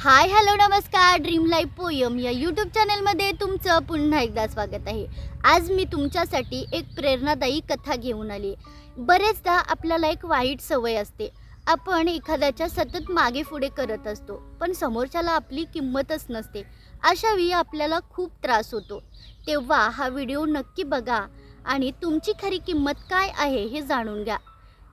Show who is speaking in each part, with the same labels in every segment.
Speaker 1: हाय hello नमस्कार dream life poem या YouTube चॅनलमध्ये तुमचं पुन्हा एकदा स्वागत आहे. आज मी तुमच्यासाठी एक प्रेरणादायी कथा घेऊन आली. बरेचदा आपल्याला एक वाईट सवय असते. आपण एखाद्याच्या सतत मागे पुढे करत असतो पण समोरच्याला आपली किंमतच नसते. अशावेळी आपल्याला खूप त्रास होतो. तेव्हा हा व्हिडिओ नक्की बघा आणि तुमची खरी किंमत काय आहे हे जाणून घ्या.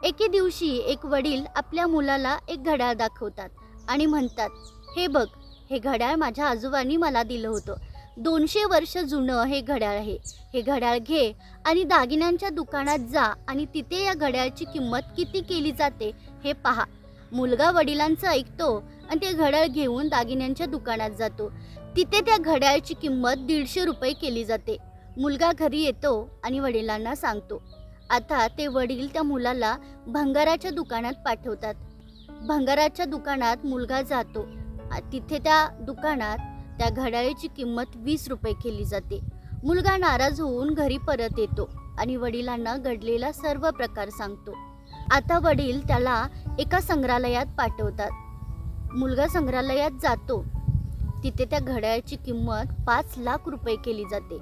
Speaker 1: एके दिवशी एक वडील आपल्या मुलाला एक घड्याळ दाखवतात आणि म्हणतात हे बघ हे घड्याळ माझ्या आजोबांनी मला दिलं होतं. दोनशे वर्ष जुनं हे घड्याळ आहे. हे घड्याळ घे आणि दागिन्यांच्या दुकानात जा आणि तिथे या घड्याळची किंमत किती केली जाते हे पहा. मुलगा वडिलांचं ऐकतो आणि ते घड्याळ घेऊन दागिन्यांच्या दुकानात जातो. तिथे त्या घड्याळची किंमत दीडशे रुपये केली जाते. मुलगा घरी येतो आणि वडिलांना सांगतो. आता ते वडील त्या मुलाला भंगाराच्या दुकानात पाठवतात. भंगाराच्या दुकानात मुलगा जातो. तिथे त्या दुकानात त्या घड्याळीची किंमत वीस रुपये केली जाते. मुलगा नाराज होऊन घरी परत येतो आणि वडिलांना घडलेला सर्व प्रकार सांगतो. आता वडील त्याला एका संग्रहालयात पाठवतात. मुलगा संग्रहालयात जातो. तिथे त्या घड्याळची किंमत पाच लाख रुपये केली जाते.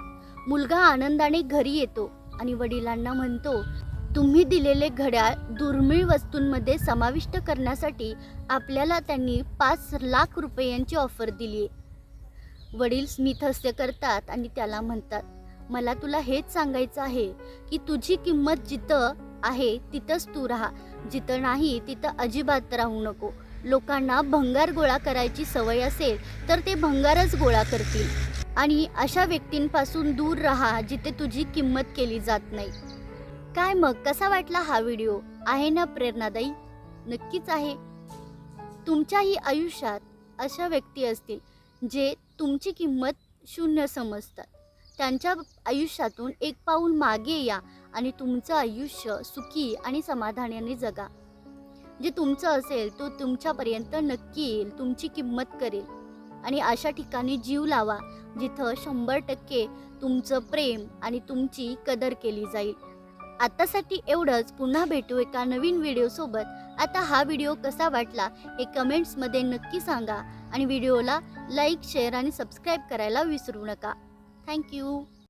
Speaker 1: मुलगा आनंदाने घरी येतो आणि वडिलांना म्हणतो तुम्ही दिलेले घड्याळ दुर्मिळ वस्तूंमध्ये समाविष्ट करण्यासाठी आपल्याला त्यांनी पाच लाख रुपयांची ऑफर दिली वडील स्मित हस्य करतात आणि त्याला म्हणतात मला तुला हेच सांगायचं आहे की तुझी किंमत जिथं आहे तिथंच तू राहा. जिथं नाही तिथं अजिबात राहू नको. लोकांना भंगार गोळा करायची सवय असेल तर ते भंगारच गोळा करतील. आणि अशा व्यक्तींपासून दूर राहा जिथे तुझी किंमत केली जात नाही. काय मग? कसा वाटला हा व्हिडिओ? आहे ना प्रेरणादायी? नक्कीच आहे. तुमच्याही आयुष्यात अशा व्यक्ती असतील जे तुमची किंमत शून्य समजतात. त्यांच्या आयुष्यातून एक पाऊल मागे या आणि तुमचं आयुष्य सुखी आणि समाधानाने जगा. जे तुमचं असेल तो तुमच्यापर्यंत नक्की येईल तुमची किंमत करेल. आणि अशा ठिकाणी जीव लावा जिथं शंभर टक्के तुमचं प्रेम आणि तुमची कदर केली जाईल. आतासाठी एवढंच. पुन्हा भेटू एका नवीन व्हिडिओसोबत आता हा व्हिडिओ कसा वाटला हे कमेंट्समध्ये नक्की सांगा. आणि व्हिडिओला लाईक शेअर आणि सबस्क्राईब करायला विसरू नका. थँक्यू